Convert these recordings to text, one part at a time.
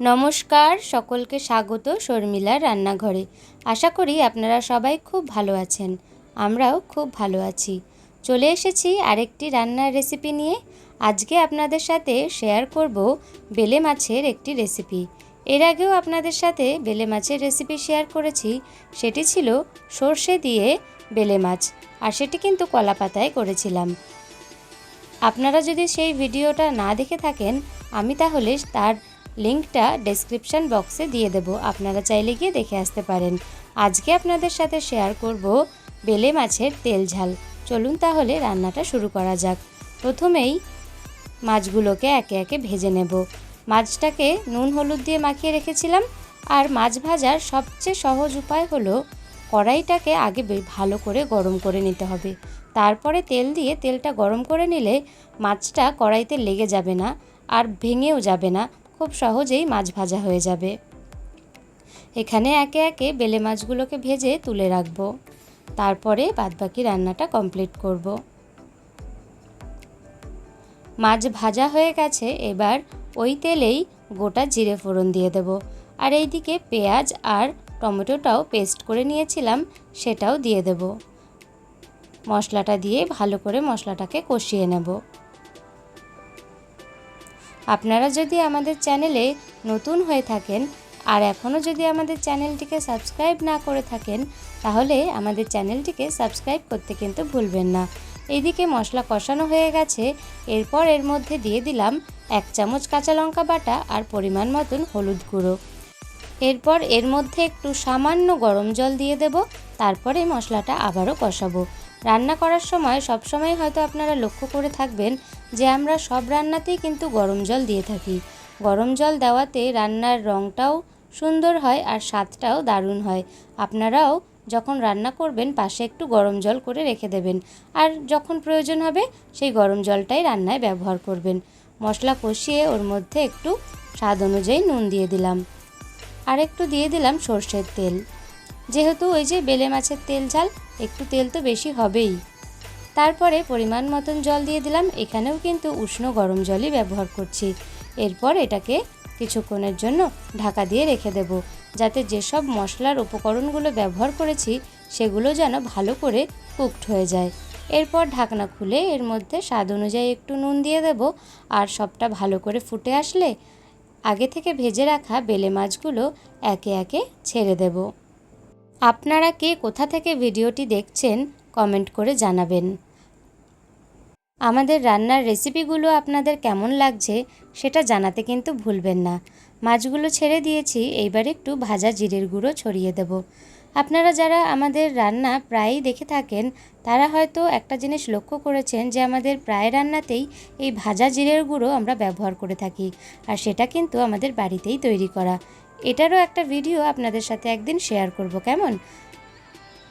নমস্কার, সকলকে স্বাগত শর্মিলার রান্নাঘরে। আশা করি আপনারা সবাই খুব ভালো আছেন, আমরাও খুব ভালো আছি। চলে এসেছি আরেকটি রান্নার রেসিপি নিয়ে। আজকে আপনাদের সাথে শেয়ার করব বেলে মাছের একটি রেসিপি। এর আগেও আপনাদের সাথে বেলে মাছের রেসিপি শেয়ার করেছি। সেটি ছিল সর্ষে দিয়ে বেলে মাছ, আর সেটি কিন্তু কলা পাতায় করেছিলাম। আপনারা যদি সেই ভিডিওটা না দেখে থাকেন, আমি তাহলে তার লিঙ্কটা ডেসক্রিপশান বক্সে দিয়ে দেব। আপনারা চাইলে গিয়ে দেখে আসতে পারেন। আজকে আপনাদের সাথে শেয়ার করব বেলে মাছের তেল ঝাল। চলুন তাহলে রান্নাটা শুরু করা যাক। প্রথমেই মাছগুলোকে একে একে ভেজে নেব। মাছটাকে নুন হলুদ দিয়ে মাখিয়ে রেখেছিলাম। আর মাছ ভাজার সবচেয়ে সহজ উপায় হলো কড়াইটাকে আগে ভালো করে গরম করে নিতে হবে। তারপরে তেল দিয়ে তেলটা গরম করে নিলে মাছটা কড়াইতে লেগে যাবে না আর ভেঙেও যাবে না। খুব সহজেই মাছ ভাজা হয়ে যাবে। এখানে একে একে বেলে মাছগুলোকে ভেজে তুলে রাখব। তারপরে বাদবাকি রান্নাটা কমপ্লিট করব। মাছ ভাজা হয়ে গেছে, এবার ওই তেলেই গোটা জিরে ফোড়ন দিয়ে দেব। আর এইদিকে পেঁয়াজ আর টমেটোটাও পেস্ট করে নিয়েছিলাম, সেটাও দিয়ে দেব। মশলাটা দিয়ে ভালো করে মশলাটাকে কষিয়ে নেব। আপনারা যদি আমাদের চ্যানেলে নতুন হয়ে থাকেন আর এখনও যদি আমাদের চ্যানেলটিকে সাবস্ক্রাইব না করে থাকেন, তাহলে আমাদের চ্যানেলটিকে সাবস্ক্রাইব করতে কিন্তু ভুলবেন না। এইদিকে মশলা কষানো হয়ে গেছে। এরপর এর মধ্যে দিয়ে দিলাম এক চামচ কাঁচা লঙ্কা বাটা আর পরিমাণ মতন হলুদ গুঁড়ো। এরপর এর মধ্যে একটু সামান্য গরম জল দিয়ে দেব। তারপরে মশলাটা আবারও কষাবো। রান্না করার সময় সব সময় হয়তো আপনারা লক্ষ্য করে থাকবেন যে আমরা সব রান্নাতেই কিন্তু গরম জল দিয়ে থাকি। গরম জল দেওয়াতে রান্নার রঙটাও সুন্দর হয় আর স্বাদটাও দারুণ হয়। আপনারাও যখন রান্না করবেন পাশে একটু গরম জল করে রেখে দেবেন আর যখন প্রয়োজন হবে সেই গরম জলটাই রান্নায় ব্যবহার করবেন। মশলা কষিয়ে ওর মধ্যে একটু স্বাদ অনুযায়ী নুন দিয়ে দিলাম। আর একটু দিয়ে দিলাম সর্ষের তেল। যেহেতু ওই যে বেলে মাছের তেল ঝাল, একটু তেল তো বেশি হবেই। তারপরে পরিমাণ মতন জল দিয়ে দিলাম, এখানেও কিন্তু উষ্ণ গরম জলই ব্যবহার করছি। এরপর এটাকে কিছুক্ষণের জন্য ঢাকা দিয়ে রেখে দেব, যাতে যেসব মশলার উপকরণগুলো ব্যবহার করেছি, সেগুলো যেন ভালো করে কুকড হয়ে যায়। এরপর ঢাকনা খুলে এর মধ্যে স্বাদ অনুযায়ী একটু নুন দিয়ে দেব, আর সবটা ভালো করে ফুটে আসলে আগে থেকে ভেজে রাখা বেলে মাছগুলো একে একে ছেড়ে দেব। আপনারা কে কোথা থেকে ভিডিওটি দেখছেন, কমেন্ট করে জানাবেন। আমাদের রান্নার রেসিপিগুলো আপনাদের কেমন লাগছে, সেটা জানাতে কিন্তু ভুলবেন না। মাছগুলো ছেড়ে দিয়েছি, এইবার একটু ভাজা জিরের গুঁড়ো ছড়িয়ে দেব। আপনারা যারা আমাদের রান্না প্রায়ই দেখে থাকেন, তারা হয়তো একটা জিনিস লক্ষ্য করেছেন যে আমাদের প্রায় রান্নাতেই এই ভাজা জিরের গুঁড়ো আমরা ব্যবহার করে থাকি, আর সেটা কিন্তু আমাদের বাড়িতেই তৈরি করা। এটারও একটা ভিডিও আপনাদের সাথে একদিন শেয়ার করব, কেমন?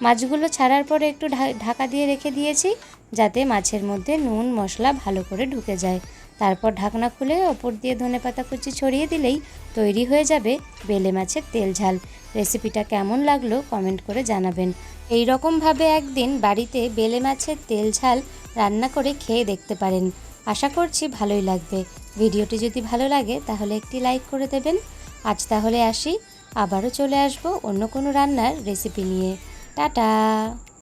মাছগুলো ছাড়ার পরে একটু ঢাকা দিয়ে রেখে দিয়েছি, যাতে মাছের মধ্যে নুন, মশলা ভালো করে ঢুকে যায়। তারপর ঢাকনা খুলে ওপর দিয়ে ধনে পাতা কুচি ছড়িয়ে দিলেই তৈরি হয়ে যাবে বেলে মাছের তেল ঝাল। রেসিপিটা কেমন লাগল কমেন্ট করে জানাবেন। এই রকমভাবে একদিন বাড়িতে বেলে মাছের তেল ঝাল রান্না করে খেয়ে দেখতে পারেন। আশা করছি ভালোই লাগবে। ভিডিওটি যদি ভালো লাগে তাহলে একটি লাইক করে দেবেন। আজ তাহলে আসি। আবারও চলে আসব অন্য কোনো রান্নার রেসিপি নিয়ে। টাটা!